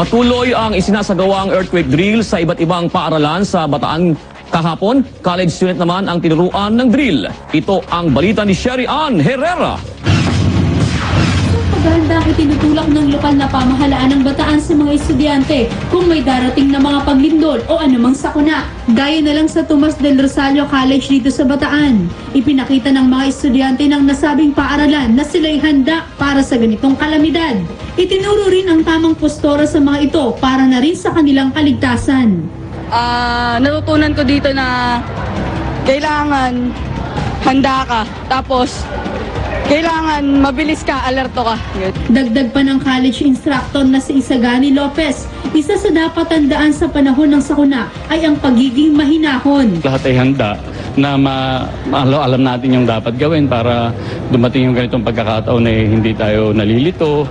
Patuloy ang isinasagawang earthquake drill sa iba't ibang paaralan sa Bataan kahapon. College student naman ang tinuruan ng drill. Ito ang balita ni Sherry Ann Herrera. Paghahandang itinutulak ng lokal na pamahalaan ng bataan sa mga estudyante kung may darating na mga paglindol o anumang sakuna. Gaya na lang sa Tomas del Rosario College dito sa Bataan. Ipinakita ng mga estudyante ng nasabing paaralan na sila'y handa para sa ganitong kalamidad. Itinuro rin ang tamang postura ito para na rin sa kanilang kaligtasan. Ah, natutunan ko dito na kailangan handa ka. Tapos, kailangan mabilis ka, alerto ka. Ganun. Dagdag pa ng college instructor na si Isagani Lopez, isa sa dapat tandaan sa panahon ng sakuna ay ang pagiging mahinahon. lahat ay handa na ma, ma- alam natin yung dapat gawin para dumating yung ganitong pagkakataon na hindi tayo nalilito,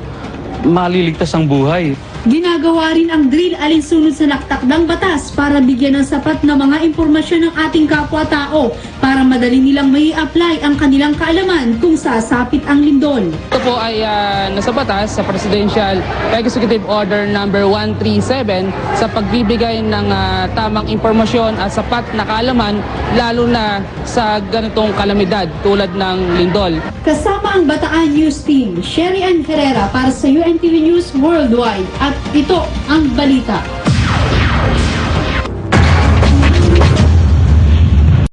maliligtas ang buhay. Ginagawa rin ang drill alinsunod sa naktakdang batas para bigyan ng sapat na mga impormasyon ng ating kapwa-tao para madali nilang may apply ang kanilang kaalaman kung sasapit ang lindol. Ito po ay ah, nasa batas sa Presidential Executive Order number 137 sa pagbibigay ng ah, tamang impormasyon at sapat na kaalaman lalo na sa ganitong kalamidad tulad ng lindol. Kasama ang Bataan News Team, Sherry Ann Herrera para sa UNTV News Worldwide at ito ang balita.